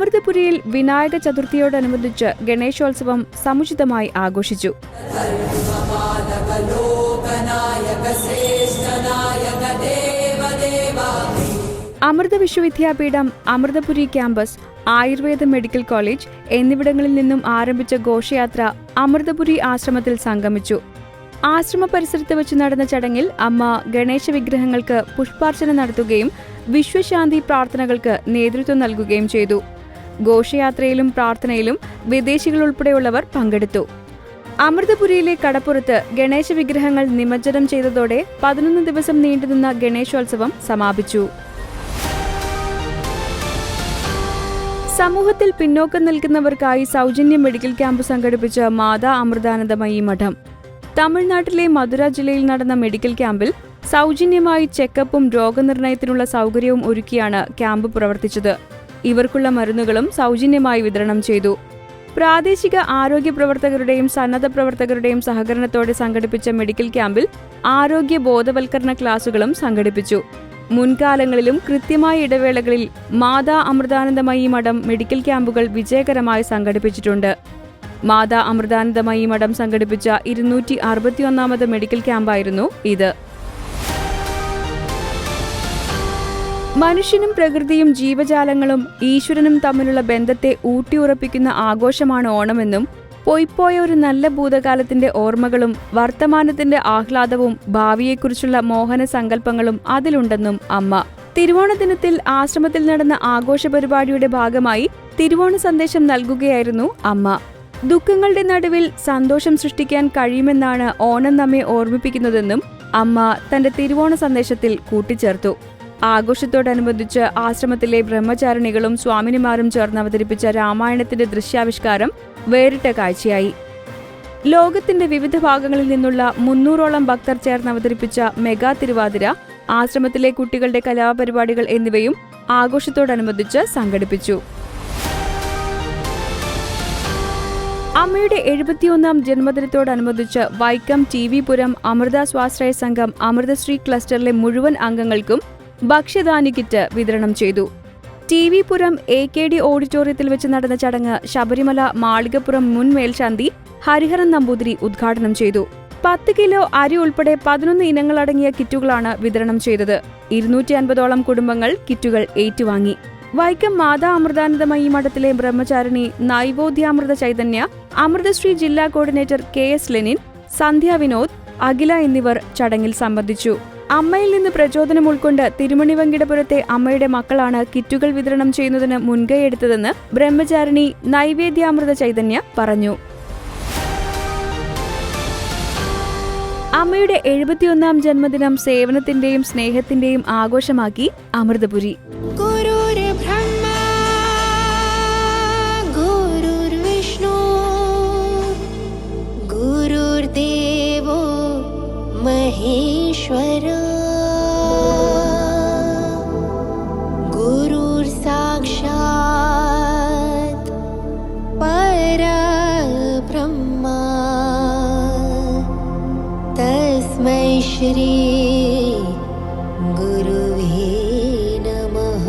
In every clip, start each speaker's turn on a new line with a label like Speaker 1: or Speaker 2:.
Speaker 1: അമൃതപുരിയിൽ വിനായക ചതുർത്ഥിയോടനുബന്ധിച്ച് ഗണേശോത്സവം സമുചിതമായി ആഘോഷിച്ചു. Amrita Vishwavidyapeetham Amritapuri campus Ayurveda medical college എന്നിവിടങ്ങളിൽ നിന്നും ആരംഭിച്ച ഘോഷയാത്ര അമൃതപുരി ആശ്രമത്തിൽ സംഗമിച്ചു. ആശ്രമ പരിസരത്ത് വെച്ച് നടന്ന ചടങ്ങിൽ അമ്മ ഗണേശ വിഗ്രഹങ്ങൾക്ക് പുഷ്പാർച്ചന നടത്തുകയും വിശ്വശാന്തി പ്രാർത്ഥനകൾക്ക് നേതൃത്വം നൽകുകയും ചെയ്തു. ഘോഷയാത്രയിലും പ്രാർത്ഥനയിലും വിദേശികൾ ഉൾപ്പെടെയുള്ളവർ പങ്കെടുത്തു. അമൃതപുരിയിലെ കടപ്പുറത്ത് ഗണേശ വിഗ്രഹങ്ങൾ നിമജ്ജനം ചെയ്തതോടെ പതിനൊന്ന് ദിവസം നീണ്ടുനിന്ന ഗണേശോത്സവം സമാപിച്ചു. സമൂഹത്തിൽ പിന്നോക്കം നിൽക്കുന്നവർക്കായി സൗജന്യ മെഡിക്കൽ ക്യാമ്പ് സംഘടിപ്പിച്ച മാതാ അമൃതാനന്ദമയി മഠം. തമിഴ്നാട്ടിലെ മധുര ജില്ലയിൽ നടന്ന മെഡിക്കൽ ക്യാമ്പിൽ സൗജന്യമായി ചെക്കപ്പും രോഗനിർണയത്തിനുള്ള സൗകര്യവും ഒരുക്കിയാണ് ക്യാമ്പ് പ്രവർത്തിച്ചത്. ഇവർക്കുള്ള മരുന്നുകളും സൗജന്യമായി വിതരണം ചെയ്തു. പ്രാദേശിക ആരോഗ്യ പ്രവർത്തകരുടെയും സന്നദ്ധ പ്രവർത്തകരുടെയും സഹകരണത്തോടെ സംഘടിപ്പിച്ച മെഡിക്കൽ ക്യാമ്പിൽ ആരോഗ്യ ബോധവൽക്കരണ ക്ലാസുകളും സംഘടിപ്പിച്ചു. മുൻകാലങ്ങളിലും കൃത്യമായ ഇടവേളകളിൽ മാതാ അമൃതാനന്ദമയി മഠം മെഡിക്കൽ ക്യാമ്പുകൾ വിജയകരമായി സംഘടിപ്പിച്ചിട്ടുണ്ട്. മാതാ അമൃതാനന്ദമയി മഠം സംഘടിപ്പിച്ച ഇരുന്നൂറ്റി അറുപത്തിയൊന്നാമത് മെഡിക്കൽ ക്യാമ്പായിരുന്നു ഇത്. മനുഷ്യനും പ്രകൃതിയും ജീവജാലങ്ങളും ഈശ്വരനും തമ്മിലുള്ള ബന്ധത്തെ ഊട്ടിയുറപ്പിക്കുന്ന ആഘോഷമാണ് ഓണമെന്നും പൊയ്പോയ ഒരു നല്ല ഭൂതകാലത്തിന്റെ ഓർമ്മകളും വർത്തമാനത്തിന്റെ ആഹ്ലാദവും ഭാവിയെക്കുറിച്ചുള്ള മോഹന സങ്കല്പങ്ങളും അതിലുണ്ടെന്നും അമ്മ. തിരുവോണ ദിനത്തിൽ ആശ്രമത്തിൽ നടന്ന ആഘോഷ പരിപാടിയുടെ ഭാഗമായി തിരുവോണ സന്ദേശം നൽകുകയായിരുന്നു അമ്മ. ദുഃഖങ്ങളുടെ നടുവിൽ സന്തോഷം സൃഷ്ടിക്കാൻ കഴിയുമെന്നാണ് ഓണം നമ്മെ ഓർമ്മിപ്പിക്കുന്നതെന്നും അമ്മ തന്റെ തിരുവോണ സന്ദേശത്തിൽ കൂട്ടിച്ചേർത്തു. ആഘോഷത്തോടനുബന്ധിച്ച് ആശ്രമത്തിലെ ബ്രഹ്മചാരിണികളും സ്വാമിനിമാരും ചേർന്ന് അവതരിപ്പിച്ച രാമായണത്തിന്റെ ദൃശ്യാവിഷ്കാരം വേറിട്ട കാഴ്ചയായി. ലോകത്തിന്റെ വിവിധ ഭാഗങ്ങളിൽ നിന്നുള്ള മുന്നൂറോളം ഭക്തർ ചേർന്ന് അവതരിപ്പിച്ച മെഗാ തിരുവാതിര ആശ്രമത്തിലെ കുട്ടികളുടെ കലാപരിപാടികൾ എന്നിവയും ആഘോഷത്തോടനുബന്ധിച്ച് സംഘടിപ്പിച്ചു. അമ്മയുടെ എഴുപത്തിയൊന്നാം ജന്മദിനത്തോടനുബന്ധിച്ച് വൈക്കം ടി വി പുരം അമൃത സ്വാശ്രയ സംഘം അമൃതശ്രീ ക്ലസ്റ്ററിലെ മുഴുവൻ അംഗങ്ങൾക്കും ഭക്ഷ്യധാന്യ കിറ്റ് വിതരണം ചെയ്തു. T V Puram A K D ഓഡിറ്റോറിയത്തിൽ വെച്ച് നടന്ന ചടങ്ങ് ശബരിമല മാളികപ്പുറം മുൻ മേൽശാന്തി ഹരിഹരൻ നമ്പൂതിരി ഉദ്ഘാടനം ചെയ്തു. പത്ത് കിലോ അരി ഉൾപ്പെടെ പതിനൊന്ന് ഇനങ്ങളടങ്ങിയ കിറ്റുകളാണ് വിതരണം ചെയ്തത്. ഇരുന്നൂറ്റി അൻപതോളം കുടുംബങ്ങൾ കിറ്റുകൾ ഏറ്റുവാങ്ങി. വൈക്കം മാതാ അമൃതാനന്ദമയി മഠത്തിലെ ബ്രഹ്മചാരിണി നൈവോദ്യാമൃത ചൈതന്യ അമൃതശ്രീ ജില്ലാ coordinator K S Lenin Sandhya Vinod Akhila എന്നിവർ ചടങ്ങിൽ സംബന്ധിച്ചു. അമ്മയിൽ നിന്ന് പ്രചോദനം ഉൾക്കൊണ്ട് തിരുമണി തിരുമണിവങ്കിടപുരത്തെ അമ്മയുടെ മക്കളാണ് കിറ്റുകൾ വിതരണം ചെയ്യുന്നതിന് മുൻകൈയെടുത്തതെന്ന് ബ്രഹ്മചാരിണി നൈവേദ്യാമൃത ചൈതന്യ പറഞ്ഞു. അമ്മയുടെ എഴുപത്തിയൊന്നാം ജന്മദിനം സേവനത്തിന്റെയും സ്നേഹത്തിന്റെയും ആഘോഷമാക്കി അമൃതപുരി.
Speaker 2: महेश्वर गुरुर्साक्षात् परब्रह्मा तस्मै श्री गुरुवे नमः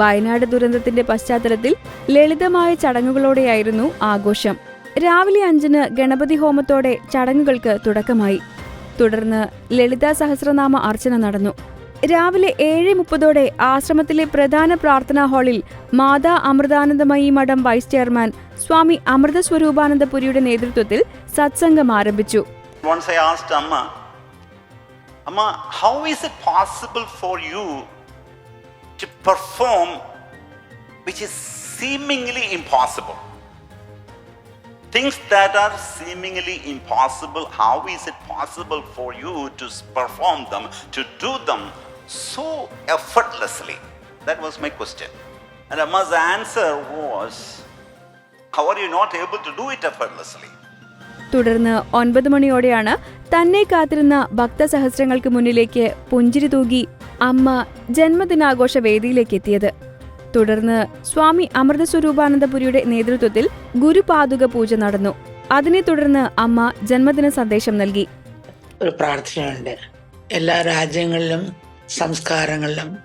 Speaker 1: വയനാട് ദുരന്തത്തിന്റെ പശ്ചാത്തലത്തിൽ ലളിതമായ ചടങ്ങുകളോടെയായിരുന്നു ആഘോഷം രാവിലെ അഞ്ചിന് ഗണപതി ഹോമത്തോടെ ചടങ്ങുകൾക്ക് തുടക്കമായി. തുടർന്ന് ലളിതാ സഹസ്രനാമ അർച്ചന നടന്നു. രാവിലെ ഏഴ് മുപ്പതോടെ ആശ്രമത്തിലെ പ്രധാന പ്രാർത്ഥനാ ഹാളിൽ മാതാ അമൃതാനന്ദമയി മഠം വൈസ് ചെയർമാൻ സ്വാമി അമൃത സ്വരൂപാനന്ദപുരിയുടെ നേതൃത്വത്തിൽ സത്സംഗം ആരംഭിച്ചു.
Speaker 3: To perform Things that are seemingly impossible, how is it possible for you to perform them, to do them so effortlessly? That was my question. And Amma's answer was, How are you not able to do it effortlessly?
Speaker 1: തുടർന്ന് ഒൻപത് മണിയോടെയാണ് തന്നെ കാത്തിരുന്ന ഭക്തസഹസ്രങ്ങൾക്ക് മുന്നിലേക്ക് പുഞ്ചിരി തൂകി അമ്മ ജന്മദിനാഘോഷ വേദിയിലേക്ക് എത്തിയത് തുടർന്ന് സ്വാമി അമൃത സ്വരൂപാനന്ദപുരിയുടെ നേതൃത്വത്തിൽ ഗുരുപാതുക പൂജ നടന്നു. അതിനെ തുടർന്ന് അമ്മ ജന്മദിന സന്ദേശം നൽകി.
Speaker 4: ഒരു പ്രാർത്ഥനയുണ്ട്. എല്ലാ രാജ്യങ്ങളിലും സംസ്കാരങ്ങളിലും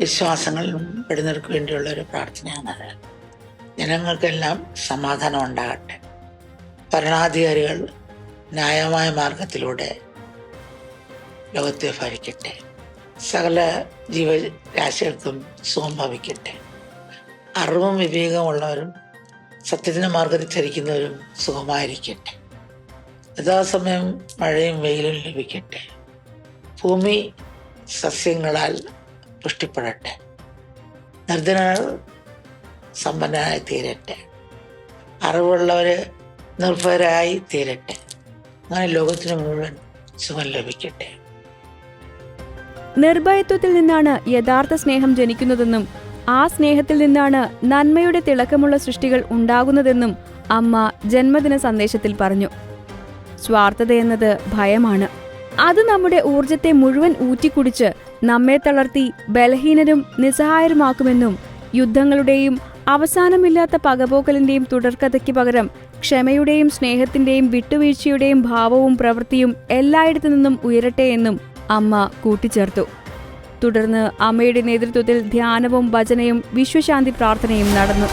Speaker 4: വിശ്വാസങ്ങളിലും പെടുന്നവർക്ക് വേണ്ടിയുള്ള ഒരു പ്രാർത്ഥനയാണ് ജനങ്ങൾക്കെല്ലാം സമാധാനം ഉണ്ടാകട്ടെ. ഭരണാധികാരികൾ ന്യായമായ മാർഗത്തിലൂടെ ലോകത്തെ ഭരിക്കട്ടെ. സകല ജീവരാശികൾക്കും സുഖം ഭവിക്കട്ടെ. അറിവും വിവേകമുള്ളവരും സത്യത്തിന്റെ മാർഗത്തിൽ ചരിക്കുന്നവരും സുഖമായിരിക്കട്ടെ. യഥാസമയം മഴയും വെയിലും ലഭിക്കട്ടെ. ഭൂമി സസ്യങ്ങളാൽ പുഷ്ടിപ്പെടട്ടെ. നിർധനർ സമ്പന്നരായി തീരട്ടെ. അറിവുള്ളവർ നിർഭയരായി തീരട്ടെ. അങ്ങനെ ലോകത്തിന് മുഴുവൻ സുഖം ലഭിക്കട്ടെ.
Speaker 1: നിർഭയത്വത്തിൽ നിന്നാണ് യഥാർത്ഥ സ്നേഹം ജനിക്കുന്നതെന്നും ആ സ്നേഹത്തിൽ നിന്നാണ് നന്മയുടെ തിളക്കമുള്ള സൃഷ്ടികൾ ഉണ്ടാകുന്നതെന്നും അമ്മ ജന്മദിന സന്ദേശത്തിൽ പറഞ്ഞു. സ്വാർത്ഥതയെന്നത് ഭയമാണ്. അത് നമ്മുടെ ഊർജത്തെ മുഴുവൻ ഊറ്റിക്കുടിച്ച് നമ്മെ തളർത്തി ബലഹീനരും നിസ്സഹായരുമാക്കുമെന്നും യുദ്ധങ്ങളുടെയും അവസാനമില്ലാത്ത പകപോക്കലിന്റെയും തുടർക്കഥയ്ക്ക് പകരം ക്ഷമയുടെയും സ്നേഹത്തിന്റെയും വിട്ടുവീഴ്ചയുടെയും ഭാവവും പ്രവൃത്തിയും എല്ലായിടത്തു നിന്നും ഉയരട്ടെ എന്നും അമ്മ കൂട്ടിച്ചേർത്തു. തുടർന്ന് അമ്മയുടെ നേതൃത്വത്തിൽ ധ്യാനവും ഭജനയും വിശ്വശാന്തി പ്രാർത്ഥനയും നടന്നു.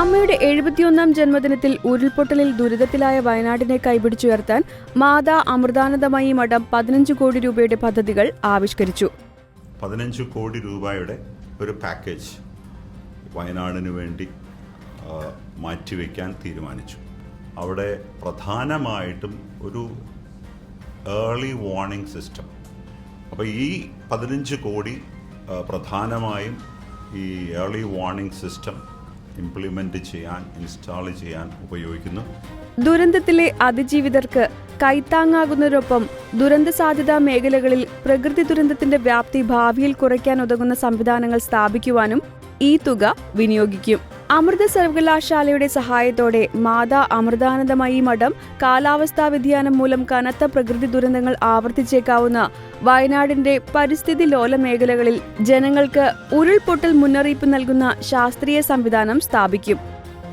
Speaker 1: അമ്മയുടെ എഴുപത്തിയൊന്നാം ജന്മദിനത്തിൽ ഉരുൾപൊട്ടലിൽ ദുരിതത്തിലായ വയനാടിനെ കൈപിടിച്ചുയർത്താൻ മാതാ അമൃതാനന്ദമയി മഠം പതിനഞ്ച് കോടി രൂപയുടെ പദ്ധതികൾ ആവിഷ്കരിച്ചു.
Speaker 5: പതിനഞ്ച് കോടി രൂപയുടെ ഒരു പാക്കേജ് വയനാടിന് വേണ്ടി മാറ്റിവെക്കാൻ തീരുമാനിച്ചു. അവിടെ പ്രധാനമായിട്ടും ഒരു ഏർലി വാർണിംഗ് സിസ്റ്റം അപ്പോൾ ഈ പതിനഞ്ച് കോടി പ്രധാനമായും ഈ ഏർലി വാർണിംഗ് സിസ്റ്റം ഇംപ്ലിമെന്റ് ചെയ്യാൻ ഇൻസ്റ്റാൾ ചെയ്യാൻ ഉപയോഗിക്കുന്നു.
Speaker 1: ദുരന്തത്തിലെ അതിജീവിതർക്ക് കൈത്താങ്ങാകുന്നതിനൊപ്പം ദുരന്ത സാധ്യതാ മേഖലകളിൽ പ്രകൃതി ദുരന്തത്തിന്റെ വ്യാപ്തി ഭാവിയിൽ കുറയ്ക്കാൻ ഉതകുന്ന സംവിധാനങ്ങൾ സ്ഥാപിക്കുവാനും ഈ തുക വിനിയോഗിക്കും. അമൃത സർവകലാശാലയുടെ സഹായത്തോടെ മാതാ അമൃതാനന്ദമയി മഠം കാലാവസ്ഥാ വ്യതിയാനം മൂലം കനത്ത പ്രകൃതി ദുരന്തങ്ങൾ ആവർത്തിച്ചേക്കാവുന്ന വയനാടിന്റെ പരിസ്ഥിതി ലോല മേഖലകളിൽ ജനങ്ങൾക്ക് ഉരുൾപൊട്ടൽ മുന്നറിയിപ്പ് നൽകുന്ന ശാസ്ത്രീയ സംവിധാനം സ്ഥാപിക്കും.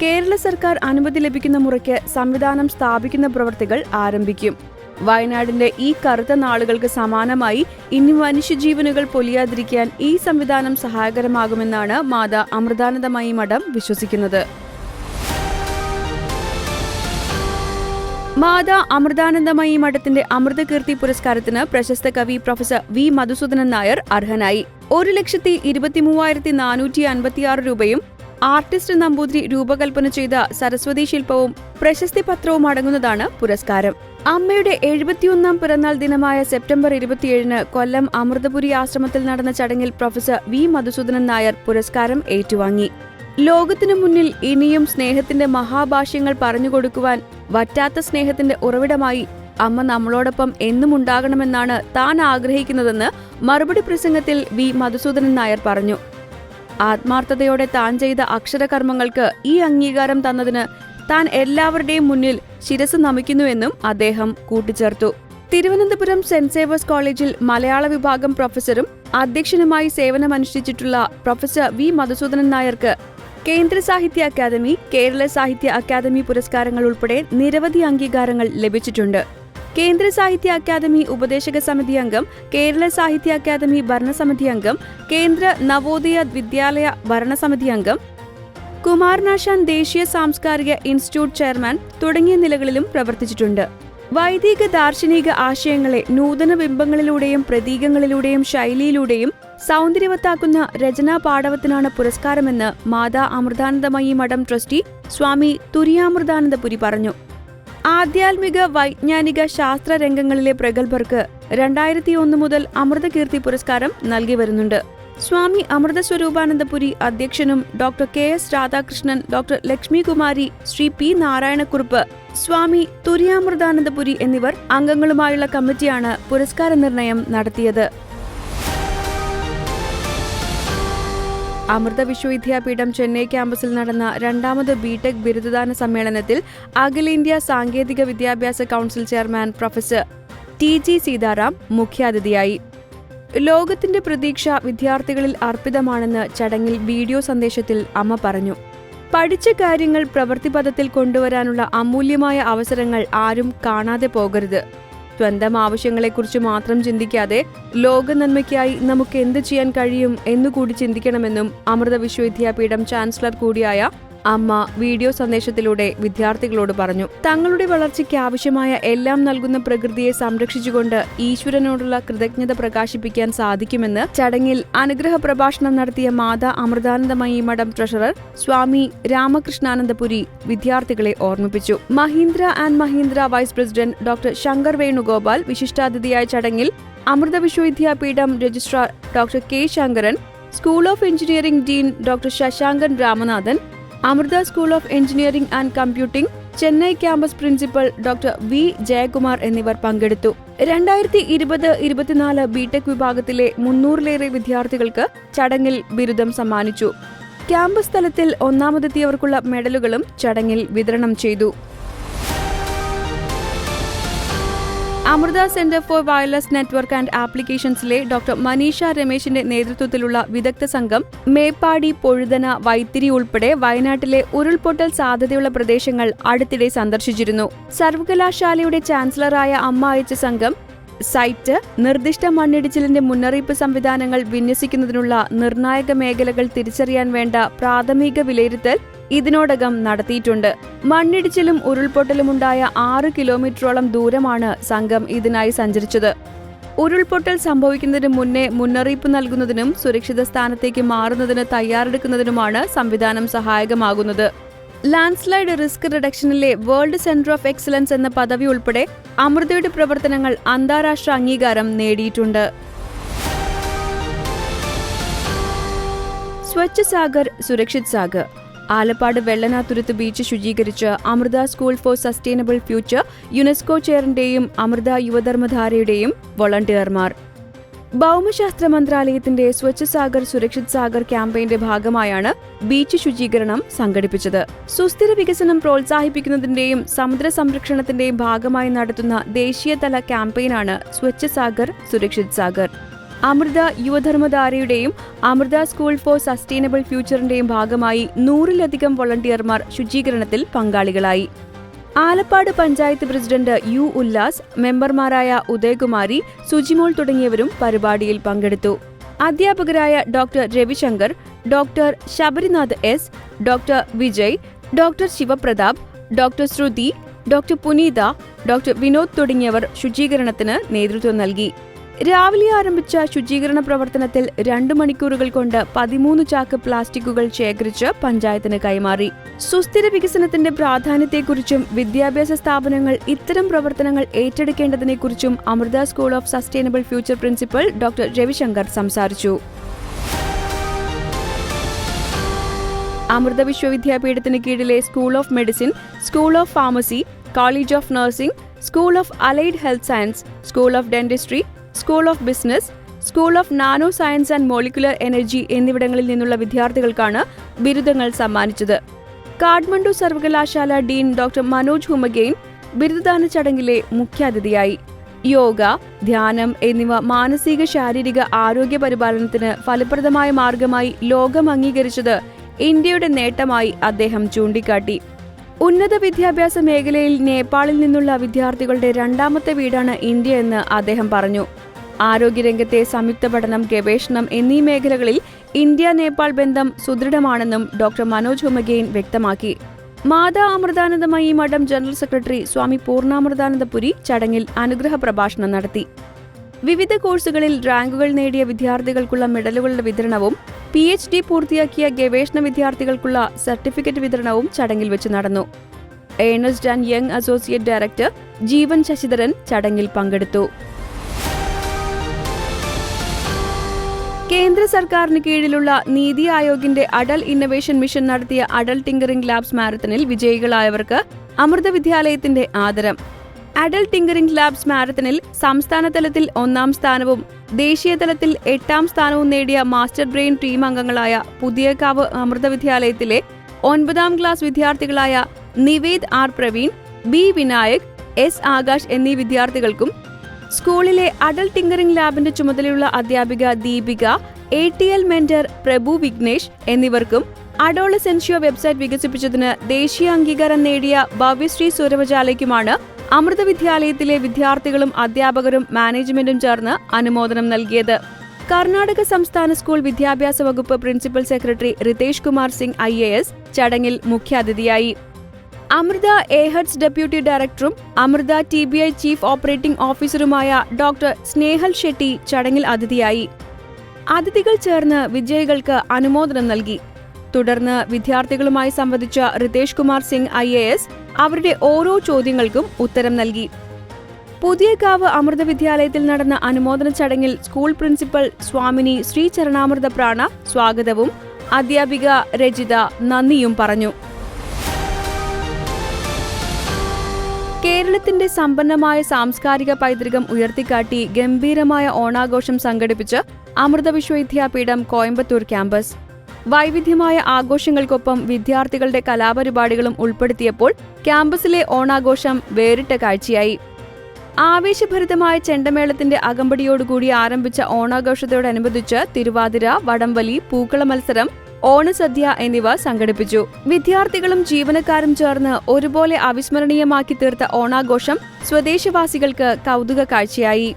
Speaker 1: കേരള സർക്കാർ അനുമതി ലഭിക്കുന്ന മുറയ്ക്ക് സംവിധാനം സ്ഥാപിക്കുന്ന പ്രവൃത്തികൾ ആരംഭിക്കും. വയനാടിന്റെ ഈ കറുത്ത നാളുകൾക്ക് സമാനമായി ഇനി മനുഷ്യജീവനുകൾ പൊലിയാതിരിക്കാൻ ഈ സംവിധാനം സഹായകരമാകുമെന്നാണ് മാതാ അമൃതാനന്ദമയി മഠം വിശ്വസിക്കുന്നത്. മാതാ അമൃതാനന്ദമയി മഠത്തിന്റെ അമൃതകീർത്തി പുരസ്കാരത്തിന് പ്രശസ്ത കവി പ്രൊഫസർ വി മധുസൂദനൻ നായർ അർഹനായി. ഒരു ലക്ഷത്തി ഇരുപത്തിമൂവായിരത്തി നാനൂറ്റി അൻപത്തിയാറ് രൂപയും ആർട്ടിസ്റ്റ് നമ്പൂതിരി രൂപകൽപ്പന ചെയ്ത സരസ്വതി ശില്പവും പ്രശസ്തി പത്രവും അടങ്ങുന്നതാണ് പുരസ്കാരം. അമ്മയുടെ എഴുപത്തിയൊന്നാം പിറന്നാൾ ദിനമായ സെപ്റ്റംബർ ഇരുപത്തിയേഴിന് കൊല്ലം അമൃതപുരി ആശ്രമത്തിൽ നടന്ന ചടങ്ങിൽ പ്രൊഫസർ വി മധുസൂദനൻ നായർ പുരസ്കാരം ഏറ്റുവാങ്ങി. ലോകത്തിനു മുന്നിൽ ഇനിയും സ്നേഹത്തിന്റെ മഹാഭാഷ്യങ്ങൾ പറഞ്ഞുകൊടുക്കുവാൻ വറ്റാത്ത സ്നേഹത്തിന്റെ ഉറവിടമായി അമ്മ നമ്മളോടൊപ്പം എന്നും ഉണ്ടാകണമെന്നാണ് താൻ ആഗ്രഹിക്കുന്നതെന്ന് മറുപടി പ്രസംഗത്തിൽ വി മധുസൂദനൻ നായർ പറഞ്ഞു. ആത്മാർത്ഥതയോടെ താൻ ചെയ്ത അക്ഷരകർമ്മങ്ങൾക്ക് ഈ അംഗീകാരം തന്നതിന് താൻ എല്ലാവരുടെയും മുന്നിൽ ശിരസ് നമിക്കുന്നുവെന്നും അദ്ദേഹം കൂട്ടിച്ചേർത്തു. തിരുവനന്തപുരം സെന്റ് സേവേഴ്സ് കോളേജിൽ മലയാള വിഭാഗം പ്രൊഫസറും അധ്യക്ഷനുമായി സേവനമനുഷ്ഠിച്ചിട്ടുള്ള പ്രൊഫസർ വി മധുസൂദനൻ നായർക്ക് കേന്ദ്ര സാഹിത്യ അക്കാദമി കേരള സാഹിത്യ അക്കാദമി പുരസ്കാരങ്ങൾ ഉൾപ്പെടെ നിരവധി അംഗീകാരങ്ങൾ ലഭിച്ചിട്ടുണ്ട്. കേന്ദ്ര സാഹിത്യ അക്കാദമി ഉപദേശക സമിതി അംഗം കേരള സാഹിത്യ അക്കാദമി ഭരണസമിതി അംഗം കേന്ദ്ര നവോദയ വിദ്യാലയ ഭരണസമിതി അംഗം കുമാരനാശാൻ ദേശീയ സാംസ്കാരിക ഇൻസ്റ്റിറ്റ്യൂട്ട് ചെയർമാൻ തുടങ്ങിയ നിലകളിലും പ്രവർത്തിച്ചിട്ടുണ്ട്. വൈദിക ദാർശനിക ആശയങ്ങളെ നൂതന ബിംബങ്ങളിലൂടെയും പ്രതീകങ്ങളിലൂടെയും ശൈലിയിലൂടെയും സൗന്ദര്യവത്താക്കുന്ന രചനാ പാടവത്തിനാണ് പുരസ്കാരമെന്ന് മാതാ അമൃതാനന്ദമയി മഠം ട്രസ്റ്റി സ്വാമി തുരിയാമൃതാനന്ദപുരി പറഞ്ഞു. ആധ്യാത്മിക വൈജ്ഞാനിക ശാസ്ത്ര രംഗങ്ങളിലെ പ്രഗത്ഭർക്ക് രണ്ടായിരത്തി ഒന്ന് മുതൽ അമൃതകീർത്തി പുരസ്കാരം നൽകി വരുന്നുണ്ട്. സ്വാമി അമൃത സ്വരൂപാനന്ദപുരി അധ്യക്ഷനും doctor K S Radhakrishnan doctor Lakshmikumari Shri P Narayanakurup Swami Thuryamrithanandapuri എന്നിവർ അംഗങ്ങളുമായുള്ള കമ്മിറ്റിയാണ് പുരസ്കാര നിർണയം നടത്തിയത്. അമൃത വിശ്വവിദ്യാപീഠം ചെന്നൈ ക്യാമ്പസിൽ നടന്ന രണ്ടാമത് ബിടെക് ബിരുദദാന സമ്മേളനത്തിൽ അഖിലേന്ത്യാ സാങ്കേതിക വിദ്യാഭ്യാസ council chairman professor T G Sitaram മുഖ്യാതിഥിയായി. ലോകത്തിന്റെ പ്രതീക്ഷ വിദ്യാർത്ഥികളിൽ അർപ്പിതമാണെന്ന് ചടങ്ങിൽ വീഡിയോ സന്ദേശത്തിൽ അമ്മ പറഞ്ഞു. പഠിച്ച കാര്യങ്ങൾ പ്രവൃത്തിപഥത്തിൽ കൊണ്ടുവരാനുള്ള അമൂല്യമായ അവസരങ്ങൾ ആരും കാണാതെ പോകരുത്. സ്വന്തം ആവശ്യങ്ങളെക്കുറിച്ച് മാത്രം ചിന്തിക്കാതെ ലോക നന്മയ്ക്കായി നമുക്ക് എന്ത് ചെയ്യാൻ കഴിയും എന്നുകൂടി ചിന്തിക്കണമെന്നും അമൃത വിശ്വവിദ്യാപീഠം ചാൻസലർ കൂടിയായ അമ്മ വീഡിയോ സന്ദേശത്തിലൂടെ വിദ്യാർത്ഥികളോട് പറഞ്ഞു തങ്ങളുടെ വളർച്ചയ്ക്ക് ആവശ്യമായ എല്ലാം നൽകുന്ന പ്രകൃതിയെ സംരക്ഷിച്ചുകൊണ്ട് ഈശ്വരനോടുള്ള കൃതജ്ഞത പ്രകാശിപ്പിക്കാൻ സാധിക്കുമെന്ന് ചടങ്ങിൽ അനുഗ്രഹ പ്രഭാഷണം നടത്തിയ മാതാ അമൃതാനന്ദമയി മഠം ട്രഷറർ സ്വാമി രാമകൃഷ്ണാനന്ദപുരി വിദ്യാർത്ഥികളെ ഓർമ്മിപ്പിച്ചു. Mahindra and Mahindra vice president doctor Shankar Venugopal വിശിഷ്ടാതിഥിയായ ചടങ്ങിൽ Amrita Vishwavidyapeetham registrar doctor K Sankaran school of engineering dean doctor Sasankan Ramanathan Amrita school of engineering and computing Chennai campus principal doctor V Jayakumar എന്നിവർ പങ്കെടുത്തു. രണ്ടായിരത്തി ഇരുപത് ഇരുപത്തിനാല് BTech വിഭാഗത്തിലെ മുന്നൂറിലേറെ വിദ്യാർത്ഥികൾക്ക് ചടങ്ങിൽ ബിരുദം സമ്മാനിച്ചു. ക്യാമ്പസ് തലത്തിൽ ഒന്നാമതെത്തിയവർക്കുള്ള മെഡലുകളും ചടങ്ങിൽ വിതരണം ചെയ്തു. Amrita centre for wireless network and ആപ്ലിക്കേഷൻസിലെ doctor Maneesha രമേശിന്റെ നേതൃത്വത്തിലുള്ള വിദഗ്ധ സംഘം മേപ്പാടി പൊഴുതന വൈത്തിരി ഉൾപ്പെടെ വയനാട്ടിലെ ഉരുൾപൊട്ടൽ സാധ്യതയുള്ള പ്രദേശങ്ങൾ അടുത്തിടെ സന്ദർശിച്ചിരുന്നു. സർവകലാശാലയുടെ ചാൻസലറായ അമ്മ അയച്ച സംഘം സൈറ്റ് നിർദ്ദിഷ്ട മണ്ണിടിച്ചിലിന്റെ മുന്നറിയിപ്പ് സംവിധാനങ്ങൾ വിന്യസിക്കുന്നതിനുള്ള നിർണായക മേഖലകൾ തിരിച്ചറിയാൻ വേണ്ട പ്രാഥമിക വിലയിരുത്തൽ ഇതിനോടകം നടത്തിയിട്ടുണ്ട്. മണ്ണിടിച്ചിലും ഉരുൾപൊട്ടലുമുണ്ടായ ആറ് കിലോമീറ്ററോളം ദൂരമാണ് സംഘം ഇതിനായി സഞ്ചരിച്ചത്. ഉരുൾപൊട്ടൽ സംഭവിക്കുന്നതിന് മുന്നേ മുന്നറിയിപ്പ് നൽകുന്നതിനും സുരക്ഷിത സ്ഥാനത്തേക്ക് മാറുന്നതിന് തയ്യാറെടുക്കുന്നതിനുമാണ് സംവിധാനം സഹായകമാകുന്നത്. ലാൻഡ്സ്ലൈഡ് റിസ്ക് റിഡക്ഷനിലെ വേൾഡ് സെന്റർ ഓഫ് എക്സലൻസ് എന്ന പദവി ഉൾപ്പെടെ അമൃതയുടെ പ്രവർത്തനങ്ങൾ അന്താരാഷ്ട്ര അംഗീകാരം നേടിയിട്ടുണ്ട്. Swachh Sagar Surakshit Sagar. Alappad Vellanathuruthu beach ശുചീകരിച്ച് Amrita school for sustainable future UNESCO ചെയറിന്റെയും Amrita യുവധർമ്മധാരയുടെയും വോളണ്ടിയർമാർ. ഭൗമശാസ്ത്ര മന്ത്രാലയത്തിന്റെ സ്വച്ഛ സാഗർ സുരക്ഷിത് സാഗർ ക്യാമ്പയിന്റെ ഭാഗമായാണ് ബീച്ച് ശുചീകരണം സംഘടിപ്പിച്ചത്. സുസ്ഥിര വികസനം പ്രോത്സാഹിപ്പിക്കുന്നതിന്റെയും സമുദ്ര സംരക്ഷണത്തിന്റെയും ഭാഗമായി നടത്തുന്ന ദേശീയതല ക്യാമ്പയിനാണ് സ്വച്ഛ സാഗർ സുരക്ഷിത് സാഗർ. അമൃത യുവധർമ്മധാരയുടെയും അമൃത സ്കൂൾ ഫോർ സസ്റ്റൈനബിൾ ഫ്യൂച്ചറിന്റെയും ഭാഗമായി നൂറിലധികം വോളണ്ടിയർമാർ ശുചീകരണത്തിൽ പങ്കാളികളായി. ആലപ്പാട് പഞ്ചായത്ത് പ്രസിഡന്റ് യു ഉല്ലാസ് മെമ്പർമാരായ ഉദയകുമാരി സുജിമോൾ തുടങ്ങിയവരും പരിപാടിയിൽ പങ്കെടുത്തു. അധ്യാപകരായ doctor Ravishankar doctor Sabarinath S doctor Vijay doctor Shivaprathap doctor Shruthi doctor Puneetha doctor Vinod തുടങ്ങിയവർ ശുചീകരണത്തിന് നേതൃത്വം നൽകി. രാവിലെ ആരംഭിച്ച ശുചീകരണ പ്രവർത്തനത്തിൽ രണ്ടു മണിക്കൂറുകൾ കൊണ്ട് പതിമൂന്ന് ചാക്ക് പ്ലാസ്റ്റിക്കുകൾ ശേഖരിച്ച് പഞ്ചായത്തിന് കൈമാറി. സുസ്ഥിര വികസനത്തിന്റെ പ്രാധാന്യത്തെക്കുറിച്ചും വിദ്യാഭ്യാസ സ്ഥാപനങ്ങൾ ഇത്തരം പ്രവർത്തനങ്ങൾ ഏറ്റെടുക്കേണ്ടതിനെക്കുറിച്ചും Amrita school of sustainable future principal doctor Ravishankar സംസാരിച്ചു. അമൃത വിശ്വവിദ്യാപീഠത്തിന് കീഴിലെ school of medicine school of pharmacy college of nursing school of allied health science school of dentistry school of business school of nano science and molecular energy എന്നിവിടങ്ങളിൽ നിന്നുള്ള വിദ്യാർത്ഥികൾക്കാണ് ബിരുദങ്ങൾ സമ്മാനിച്ചത്. കാഠ്മണ്ഡു സർവകലാശാല dean doctor Manoj ഹുമഗെയിൻ ബിരുദദാന ചടങ്ങിലെ മുഖ്യാതിഥിയായി. യോഗ ധ്യാനം എന്നിവ മാനസിക ശാരീരിക ആരോഗ്യ പരിപാലനത്തിന് ഫലപ്രദമായ മാർഗമായി ലോകം അംഗീകരിച്ചത് ഇന്ത്യയുടെ നേട്ടമായി അദ്ദേഹം ചൂണ്ടിക്കാട്ടി. ഉന്നത വിദ്യാഭ്യാസ മേഖലയിൽ നേപ്പാളിൽ നിന്നുള്ള വിദ്യാർത്ഥികളുടെ രണ്ടാമത്തെ വീടാണ് ഇന്ത്യ എന്ന് അദ്ദേഹം പറഞ്ഞു. ആരോഗ്യരംഗത്തെ സംയുക്ത പഠനം ഗവേഷണം എന്നീ മേഖലകളിൽ ഇന്ത്യ നേപ്പാൾ ബന്ധം സുദൃഢമാണെന്നും ഡോക്ടർ മനോജ് ഹുമഗെയിൻ വ്യക്തമാക്കി. മാതാ അമൃതാനന്ദമയി മഠം ജനറൽ സെക്രട്ടറി സ്വാമി പൂർണാമൃതാനന്ദപുരി ചടങ്ങിൽ അനുഗ്രഹ പ്രഭാഷണം നടത്തി. വിവിധ കോഴ്സുകളിൽ റാങ്കുകൾ നേടിയ വിദ്യാർത്ഥികൾക്കുള്ള മെഡലുകളുടെ വിതരണവും പി എച്ച് ഡി പൂർത്തിയാക്കിയ ഗവേഷണ വിദ്യാർത്ഥികൾക്കുള്ള സർട്ടിഫിക്കറ്റ് വിതരണവും ചടങ്ങിൽ വെച്ച് നടന്നു. Ernst and Young associate director Jeevan Sasidharan ചടങ്ങിൽ പങ്കെടുത്തു. കേന്ദ്ര സർക്കാരിന് കീഴിലുള്ള നീതി ആയോഗിന്റെ അടൽ ഇന്നവേഷൻ മിഷൻ നടത്തിയ അടൽ ടിങ്കറിംഗ് ലാബ്സ് മാരത്തണിൽ വിജയികളായവർക്ക് അമൃത വിദ്യാലയത്തിന്റെ ആദരം. അഡൽ ടിങ്കറിംഗ് ലാബ്സ് മാരത്തണിൽ സംസ്ഥാന തലത്തിൽ ഒന്നാം സ്ഥാനവും ദേശീയ തലത്തിൽ എട്ടാം സ്ഥാനവും നേടിയ മാസ്റ്റർ ബ്രെയിൻ ടീം അംഗങ്ങളായ പുതിയകാവ് അമൃത വിദ്യാലയത്തിലെ ഒൻപതാം class വിദ്യാർത്ഥികളായ Nived R Praveen B Vinayak S Akash എന്നീ വിദ്യാർത്ഥികൾക്കും സ്കൂളിലെ അഡൽട്ട് ടിങ്കറിംഗ് ലാബിന്റെ ചുമതലയുള്ള അധ്യാപിക Deepika A T L mentor Prabhu Vignesh എന്നിവർക്കും അഡോളസെൻഷ്യോ വെബ്സൈറ്റ് വികസിപ്പിച്ചതിന് ദേശീയ അംഗീകാരം നേടിയ ഭവ്യശ്രീ സുരവജാലയ്ക്കുമാണ് അമൃത വിദ്യാലയത്തിലെ വിദ്യാർത്ഥികളും അധ്യാപകരും മാനേജ്മെന്റും ചേർന്ന് അനുമോദനം നൽകിയത്. കർണാടക സംസ്ഥാന സ്കൂൾ വിദ്യാഭ്യാസ വകുപ്പ് principal secretary Ritesh Kumar Singh I A S ചടങ്ങിൽ മുഖ്യാതിഥിയായി. അമൃത എഹഡ്സ് ഡെപ്യൂട്ടി ഡയറക്ടറും Amrita T B I chief operating ഓഫീസറുമായ doctor Snehal Shetty ചടങ്ങിൽ അതിഥിയായി. അതിഥികൾ ചേർന്ന് വിജയികൾക്ക് അനുമോദനം നൽകി. തുടർന്ന് വിദ്യാർത്ഥികളുമായി സംവദിച്ച Ritesh Kumar Singh I A S അവരുടെ ഓരോ ചോദ്യങ്ങൾക്കും ഉത്തരം നൽകി. പുതിയകാവ് അമൃത വിദ്യാലയത്തിൽ നടന്ന അനുമോദന ചടങ്ങിൽ സ്കൂൾ പ്രിൻസിപ്പൽ സ്വാമിനി ശ്രീ ചരണാമൃത പ്രാണ സ്വാഗതവും അധ്യാപിക രജിത നന്ദിയും പറഞ്ഞു. കേരളത്തിന്റെ സമ്പന്നമായ സാംസ്കാരിക പൈതൃകം ഉയർത്തിക്കാട്ടി ഗംഭീരമായ ഓണാഘോഷം സംഘടിപ്പിച്ച് അമൃത വിശ്വവിദ്യാപീഠം കോയമ്പത്തൂർ ക്യാമ്പസ്. വൈവിധ്യമായ ആഘോഷങ്ങൾക്കൊപ്പം വിദ്യാർത്ഥികളുടെ കലാപരിപാടികളും ഉൾപ്പെടുത്തിയപ്പോൾ ക്യാമ്പസിലെ ഓണാഘോഷം വേറിട്ട കാഴ്ചയായി. ആവേശഭരിതമായ ചെണ്ടമേളത്തിന്റെ അകമ്പടിയോടുകൂടി ആരംഭിച്ച ഓണാഘോഷത്തോടനുബന്ധിച്ച് തിരുവാതിര വടംവലി പൂക്കള മത്സരം ഓണസദ്യ എന്നിവ സംഘടിപ്പിച്ചു. വിദ്യാർത്ഥികളും ജീവനക്കാരും ചേർന്ന് ഒരുപോലെ അവിസ്മരണീയമാക്കി തീർത്ത ഓണാഘോഷം സ്വദേശവാസികൾക്ക് കൗതുക കാഴ്ചയായി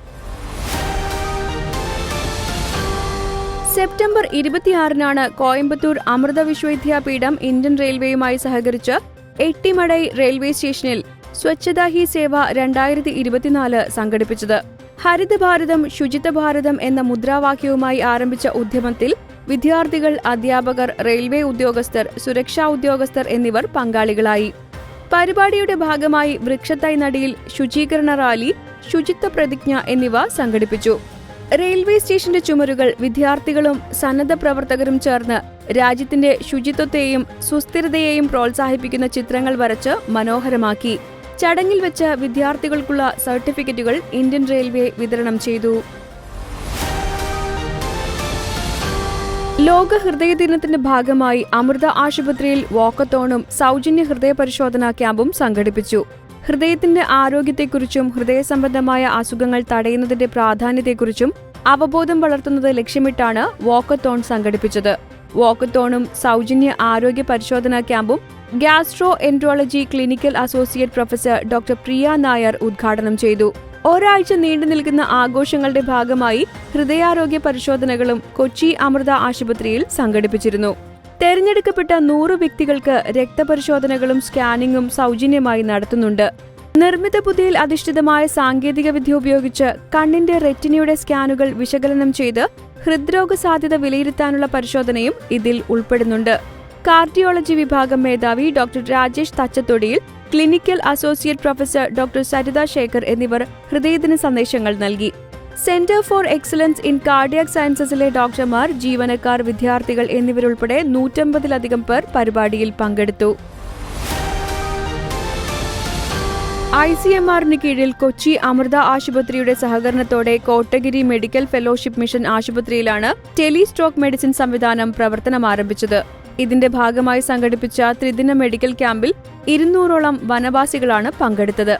Speaker 1: സെപ്റ്റംബർ ഇരുപത്തിയാറിനാണ് കോയമ്പത്തൂർ അമൃത വിശ്വവിദ്യാപീഠം ഇന്ത്യൻ റെയിൽവേയുമായി സഹകരിച്ച് എട്ടിമടൈ റെയിൽവേ സ്റ്റേഷനിൽ സ്വച്ഛതാ ഹി സേവ രണ്ടായിരത്തി ഇരുപത്തിനാല് സംഘടിപ്പിച്ചത്. ഹരിത ഭാരതം ശുചിത്വ ഭാരതം എന്ന മുദ്രാവാക്യവുമായി ആരംഭിച്ച ഉദ്യമത്തിൽ വിദ്യാർത്ഥികൾ അധ്യാപകർ റെയിൽവേ ഉദ്യോഗസ്ഥർ സുരക്ഷാ ഉദ്യോഗസ്ഥർ എന്നിവർ പങ്കാളികളായി. പരിപാടിയുടെ ഭാഗമായി വൃക്ഷത്തൈ നടിയിൽ ശുചീകരണ റാലി ശുചിത്വ പ്രതിജ്ഞ എന്നിവ സംഘടിപ്പിച്ചു. റെയിൽവേ സ്റ്റേഷന്റെ ചുമരുകൾ വിദ്യാർത്ഥികളും സന്നദ്ധ പ്രവർത്തകരും ചേർന്ന് രാജ്യത്തിന്റെ ശുചിത്വത്തെയും സുസ്ഥിരതയെയും പ്രോത്സാഹിപ്പിക്കുന്ന ചിത്രങ്ങൾ വരച്ച് മനോഹരമാക്കി. ചടങ്ങിൽ വെച്ച് വിദ്യാർത്ഥികൾക്കുള്ള സർട്ടിഫിക്കറ്റുകൾ ഇന്ത്യൻ റെയിൽവേ വിതരണം ചെയ്തു. ലോക ഹൃദയ ദിനത്തിന്റെ ഭാഗമായി അമൃത ആശുപത്രിയിൽ വാക്കത്തോണും സൗജന്യ ഹൃദയ പരിശോധനാ ക്യാമ്പും സംഘടിപ്പിച്ചു. ഹൃദയത്തിന്റെ ആരോഗ്യത്തെക്കുറിച്ചും ഹൃദയ സംബന്ധമായ അസുഖങ്ങൾ തടയുന്നതിന്റെ പ്രാധാന്യത്തെക്കുറിച്ചും അവബോധം വളർത്തുന്നത് ലക്ഷ്യമിട്ടാണ് വാക്കത്തോൺ സംഘടിപ്പിച്ചത്. വാക്കത്തോണും സൗജന്യ ആരോഗ്യ പരിശോധനാ ക്യാമ്പും gastroenterology clinical associate professor doctor Priya Nair ഉദ്ഘാടനം ചെയ്തു. ഒരാഴ്ച നീണ്ടു നിൽക്കുന്ന ആഘോഷങ്ങളുടെ ഭാഗമായി ഹൃദയാരോഗ്യ പരിശോധനകളും കൊച്ചി അമൃത ആശുപത്രിയിൽ സംഘടിപ്പിച്ചിരുന്നു. തെരഞ്ഞെടുക്കപ്പെട്ട നൂറ് വ്യക്തികൾക്ക് രക്തപരിശോധനകളും സ്കാനിങ്ങും സൗജന്യമായി നടത്തുന്നുണ്ട്. നിർമ്മിത ബുദ്ധിയിൽ അധിഷ്ഠിതമായ സാങ്കേതിക വിദ്യ ഉപയോഗിച്ച് കണ്ണിന്റെ റെറ്റിനയുടെ സ്കാനുകൾ വിശകലനം ചെയ്ത് ഹൃദ്രോഗ സാധ്യത വിലയിരുത്താനുള്ള പരിശോധനയും ഇതിൽ ഉൾപ്പെടുന്നുണ്ട്. കാർഡിയോളജി വിഭാഗം മേധാവി doctor Rajesh Thachathodiyil clinical associate professor doctor Saritha Sekhar എന്നിവർ ഹൃദയദിന സന്ദേശങ്ങൾ നൽകി. Centre for excellence in cardiac സയൻസസിലെ ഡോക്ടർമാർ ജീവനക്കാർ വിദ്യാർത്ഥികൾ എന്നിവരുൾപ്പെടെ നൂറ്റമ്പതിലധികം പേർ പരിപാടിയിൽ പങ്കെടുത്തു. ഐ സി എം ആറിന് കീഴിൽ കൊച്ചി അമൃത ആശുപത്രിയുടെ സഹകരണത്തോടെ കോട്ടഗിരി മെഡിക്കൽ ഫെലോഷിപ്പ് മിഷൻ ആശുപത്രിയിലാണ് ടെലി സ്ട്രോക്ക് മെഡിസിൻ സംവിധാനം പ്രവർത്തനം ആരംഭിച്ചത്. ഇതിന്റെ ഭാഗമായി സംഘടിപ്പിച്ച ത്രിദിന മെഡിക്കൽ ക്യാമ്പിൽ ഇരുന്നൂറോളം വനവാസികളാണ് പങ്കെടുത്തത്.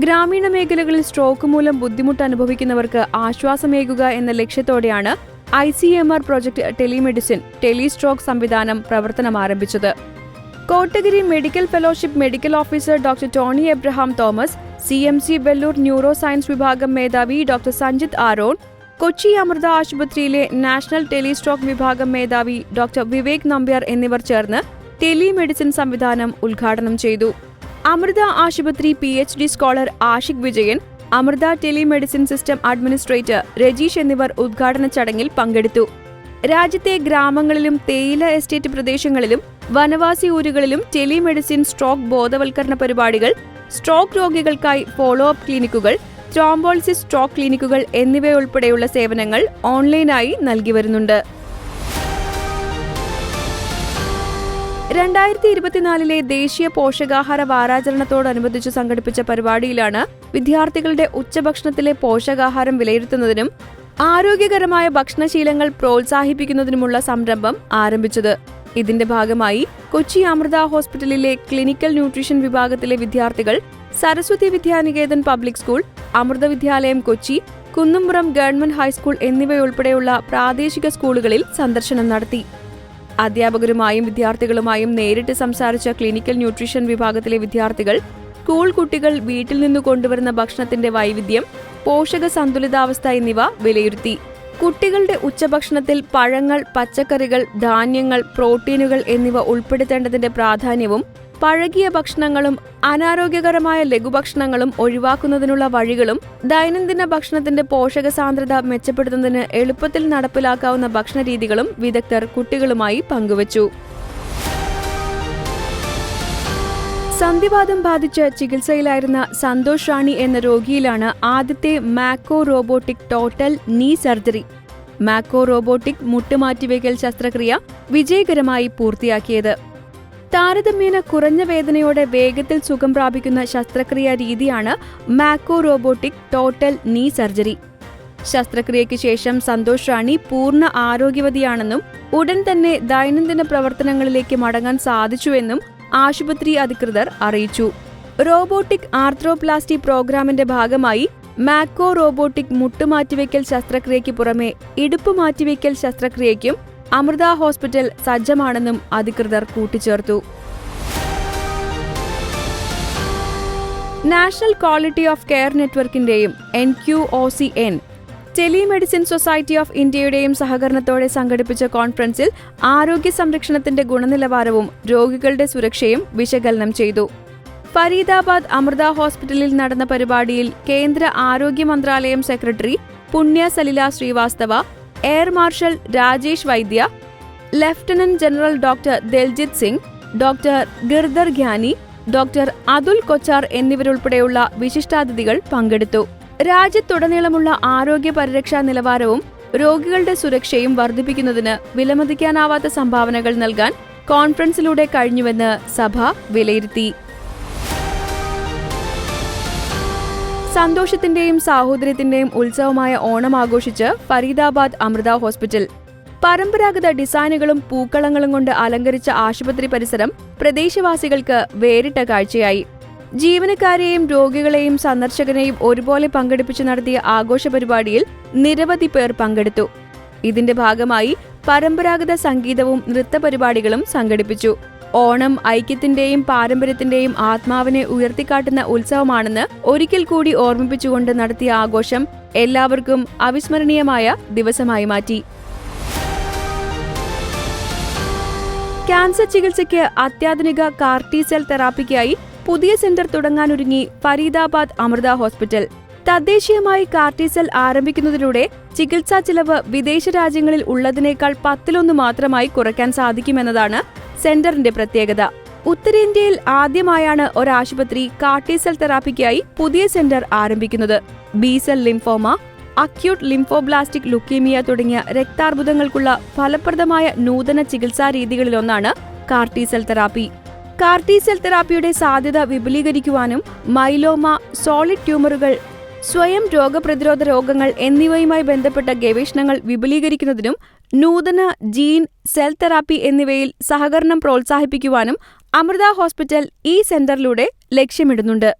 Speaker 1: ഗ്രാമീണ മേഖലകളിൽ സ്ട്രോക്ക് മൂലം ബുദ്ധിമുട്ട് അനുഭവിക്കുന്നവർക്ക് ആശ്വാസമേകുക എന്ന ലക്ഷ്യത്തോടെയാണ് I C M R project telemedicine telestroke സംവിധാനം പ്രവർത്തനം ആരംഭിച്ചത്. Kotagiri medical fellowship medical officer doctor Tony Abraham Thomas C M C Vellore neuroscience വിഭാഗം മേധാവി ഡോക്ടർ സഞ്ജിത് ആരോൺ കൊച്ചി അമൃത ആശുപത്രിയിലെ നാഷണൽ ടെലിസ്ട്രോക്ക് വിഭാഗം മേധാവി ഡോക്ടർ വിവേക് നമ്പ്യാർ എന്നിവർ ചേർന്ന് ടെലിമെഡിസിൻ സംവിധാനം ഉദ്ഘാടനം ചെയ്തു. അമൃത ആശുപത്രി P H D scholar Ashik Vijayan Amrita telemedicine system administrator Rajeesh എന്നിവർ ഉദ്ഘാടന ചടങ്ങിൽ പങ്കെടുത്തു. രാജ്യത്തെ ഗ്രാമങ്ങളിലും തേയില എസ്റ്റേറ്റ് പ്രദേശങ്ങളിലും വനവാസി ഊരുകളിലും ടെലിമെഡിസിൻ സ്ട്രോക്ക് ബോധവൽക്കരണ പരിപാടികൾ സ്ട്രോക്ക് രോഗികൾക്കായി ഫോളോ അപ്പ് ക്ലിനിക്കുകൾ ത്രോംബോളിസിസ് സ്ട്രോക്ക് ക്ലിനിക്കുകൾ എന്നിവയുൾപ്പെടെയുള്ള സേവനങ്ങൾ ഓൺലൈനായി നൽകി വരുന്നുണ്ട്. രണ്ടായിരത്തി ഇരുപത്തിനാലിലെ ദേശീയ പോഷകാഹാര വാരാചരണത്തോടനുബന്ധിച്ച് സംഘടിപ്പിച്ച പരിപാടിയിലാണ് വിദ്യാർത്ഥികളുടെ ഉച്ചഭക്ഷണത്തിലെ പോഷകാഹാരം വിലയിരുത്തുന്നതിനും ആരോഗ്യകരമായ ഭക്ഷണശീലങ്ങൾ പ്രോത്സാഹിപ്പിക്കുന്നതിനുമുള്ള സംരംഭം ആരംഭിച്ചത്. ഇതിന്റെ ഭാഗമായി കൊച്ചി അമൃത ഹോസ്പിറ്റലിലെ ക്ലിനിക്കൽ ന്യൂട്രീഷൻ വിഭാഗത്തിലെ വിദ്യാർത്ഥികൾ Saraswathi Vidya Niketan public school Amrita Vidyalayam Kochi Kunnumpuram government high school എന്നിവയുൾപ്പെടെയുള്ള പ്രാദേശിക സ്കൂളുകളിൽ സന്ദർശനം നടത്തി. അധ്യാപകരുമായും വിദ്യാർത്ഥികളുമായും നേരിട്ട് സംസാരിച്ച ക്ലിനിക്കൽ ന്യൂട്രീഷൻ വിഭാഗത്തിലെ വിദ്യാർത്ഥികൾ സ്കൂൾ കുട്ടികൾ വീട്ടിൽ നിന്ന് കൊണ്ടുവരുന്ന ഭക്ഷണത്തിന്റെ വൈവിധ്യം പോഷക സന്തുലിതാവസ്ഥ എന്നിവ വിലയിരുത്തി. കുട്ടികളുടെ ഉച്ചഭക്ഷണത്തിൽ പഴങ്ങൾ പച്ചക്കറികൾ ധാന്യങ്ങൾ പ്രോട്ടീനുകൾ എന്നിവ ഉൾപ്പെടുത്തേണ്ടതിന്റെ പ്രാധാന്യവും പഴകിയ ഭക്ഷണങ്ങളും അനാരോഗ്യകരമായ ലഘുഭക്ഷണങ്ങളും ഒഴിവാക്കുന്നതിനുള്ള വഴികളും ദൈനംദിന ഭക്ഷണത്തിന്റെ പോഷക സാന്ദ്രത മെച്ചപ്പെടുത്തുന്നതിന് എളുപ്പത്തിൽ നടപ്പിലാക്കാവുന്ന ഭക്ഷണരീതികളും വിദഗ്ധർ കുട്ടികളുമായി പങ്കുവച്ചു. സന്ധിവാദം ബാധിച്ച് ചികിത്സയിലായിരുന്ന സന്തോഷ് റാണി എന്ന രോഗിയിലാണ് ആദ്യത്തെ Mako robotic total knee surgery. Mako robotic മുട്ടുമാറ്റിവയ്ക്കൽ ശസ്ത്രക്രിയ വിജയകരമായി പൂർത്തിയാക്കിയത്. താരതമ്യേന കുറഞ്ഞ വേദനയോടെ വേഗത്തിൽ സുഖം പ്രാപിക്കുന്ന ശസ്ത്രക്രിയാ രീതിയാണ് Mako robotic total knee surgery. ശസ്ത്രക്രിയയ്ക്ക് ശേഷം സന്തോഷ് റാണി പൂർണ ആരോഗ്യവതിയാണെന്നും ഉടൻ തന്നെ ദൈനംദിന പ്രവർത്തനങ്ങളിലേക്ക് മടങ്ങാൻ സാധിച്ചുവെന്നും ആശുപത്രി അധികൃതർ അറിയിച്ചു. റോബോട്ടിക് ആർത്രോപ്ലാസ്റ്റി പ്രോഗ്രാമിന്റെ ഭാഗമായി മാക്കോ റോബോട്ടിക് മുട്ടുമാറ്റിവെക്കൽ ശസ്ത്രക്രിയയ്ക്ക് പുറമെ ഇടുപ്പ് മാറ്റിവെക്കൽ ശസ്ത്രക്രിയയ്ക്കും അമൃത ഹോസ്പിറ്റൽ സജ്ജമാണെന്നും അധികൃതർ കൂട്ടിച്ചേർത്തു. National quality of care നെറ്റ്വർക്കിന്റെയും N Q O C N telemedicine society of ഇന്ത്യയുടെയും സഹകരണത്തോടെ സംഘടിപ്പിച്ച കോൺഫറൻസിൽ ആരോഗ്യ സംരക്ഷണത്തിന്റെ ഗുണനിലവാരവും രോഗികളുടെ സുരക്ഷയും വിശകലനം ചെയ്തു. ഫരീദാബാദ് അമൃത ഹോസ്പിറ്റലിൽ നടന്ന പരിപാടിയിൽ കേന്ദ്ര ആരോഗ്യ മന്ത്രാലയം secretary Punya Salila Srivastava air marshal Rajesh Vaidya lieutenant general doctor Daljit Singh doctor Girdhar Gyani doctor Atul Kochhar എന്നിവരുൾപ്പെടെയുള്ള വിശിഷ്ടാതിഥികൾ പങ്കെടുത്തു. രാജ്യത്തുടനീളമുള്ള ആരോഗ്യ പരിരക്ഷാ നിലവാരവും രോഗികളുടെ സുരക്ഷയും വർദ്ധിപ്പിക്കുന്നതിന് വിലമതിക്കാനാവാത്ത സംഭാവനകൾ നൽകാൻ കോൺഫറൻസിലൂടെ കഴിഞ്ഞുവെന്ന് സഭ വിലയിരുത്തി. സന്തോഷത്തിന്റെയും സാഹോദര്യത്തിന്റെയും ഉത്സവമായ ഓണം ആഘോഷിച്ച് ഫരീദാബാദ് അമൃത ഹോസ്പിറ്റൽ. പരമ്പരാഗത ഡിസൈനുകളും പൂക്കളങ്ങളും കൊണ്ട് അലങ്കരിച്ച ആശുപത്രി പരിസരം പ്രദേശവാസികൾക്ക് വേറിട്ട കാഴ്ചയായി. ജീവനക്കാരെയും രോഗികളെയും സന്ദർശകരെയും ഒരുപോലെ പങ്കെടുപ്പിച്ച് നടത്തിയ ആഘോഷ പരിപാടിയിൽ നിരവധി പേർ പങ്കെടുത്തു. ഇതിന്റെ ഭാഗമായി പരമ്പരാഗത സംഗീതവും നൃത്തപരിപാടികളും സംഘടിപ്പിച്ചു. ഓണം ഐക്യത്തിന്റെയും പാരമ്പര്യത്തിന്റെയും ആത്മാവിനെ ഉയർത്തിക്കാട്ടുന്ന ഉത്സവമാണെന്ന് ഒരിക്കൽ കൂടി ഓർമ്മിപ്പിച്ചുകൊണ്ട് നടത്തിയ ആഘോഷം എല്ലാവർക്കും അവിസ്മരണീയമായ ദിവസമായി മാറ്റി. ക്യാൻസർ ചികിത്സയ്ക്ക് അത്യാധുനിക കാർട്ടി സെൽ തെറാപ്പിക്കായി പുതിയ സെന്റർ തുടങ്ങാനൊരുങ്ങി ഫരീദാബാദ് അമൃത ഹോസ്പിറ്റൽ. തദ്ദേശീയമായി കാർട്ടിസെൽ ആരംഭിക്കുന്നതിലൂടെ ചികിത്സാ ചിലവ് വിദേശ രാജ്യങ്ങളിൽ ഉള്ളതിനേക്കാൾ പത്തിലൊന്ന് മാത്രമായി കുറയ്ക്കാൻ സാധിക്കുമെന്നതാണ് സെന്ററിന്റെ പ്രത്യേകത. ഉത്തരേന്ത്യയിൽ ആദ്യമായാണ് ഒരാശുപത്രി കാർട്ടി സെൽ തെറാപ്പിക്കായി പുതിയ സെന്റർ ആരംഭിക്കുന്നത്. B cell lymphoma acute lymphoblastic leukaemia തുടങ്ങിയ രക്താർബുദങ്ങൾക്കുള്ള ഫലപ്രദമായ നൂതന ചികിത്സാ രീതികളിലൊന്നാണ് CAR T cell therapy. CAR T cell തെറാപ്പിയുടെ സാധ്യത വിപുലീകരിക്കുവാനും മൈലോമ സോളിഡ് ട്യൂമറുകൾ സ്വയം രോഗപ്രതിരോധ രോഗങ്ങൾ എന്നിവയുമായി ബന്ധപ്പെട്ട ഗവേഷണങ്ങൾ വിപുലീകരിക്കുന്നതിനും നൂതന ജീൻ സെൽ തെറാപ്പി എന്നിവയിൽ സഹകരണം പ്രോത്സാഹിപ്പിക്കുവാനും അമൃത ഹോസ്പിറ്റൽ ഈ സെന്ററിലൂടെ ലക്ഷ്യമിടുന്നുണ്ട്.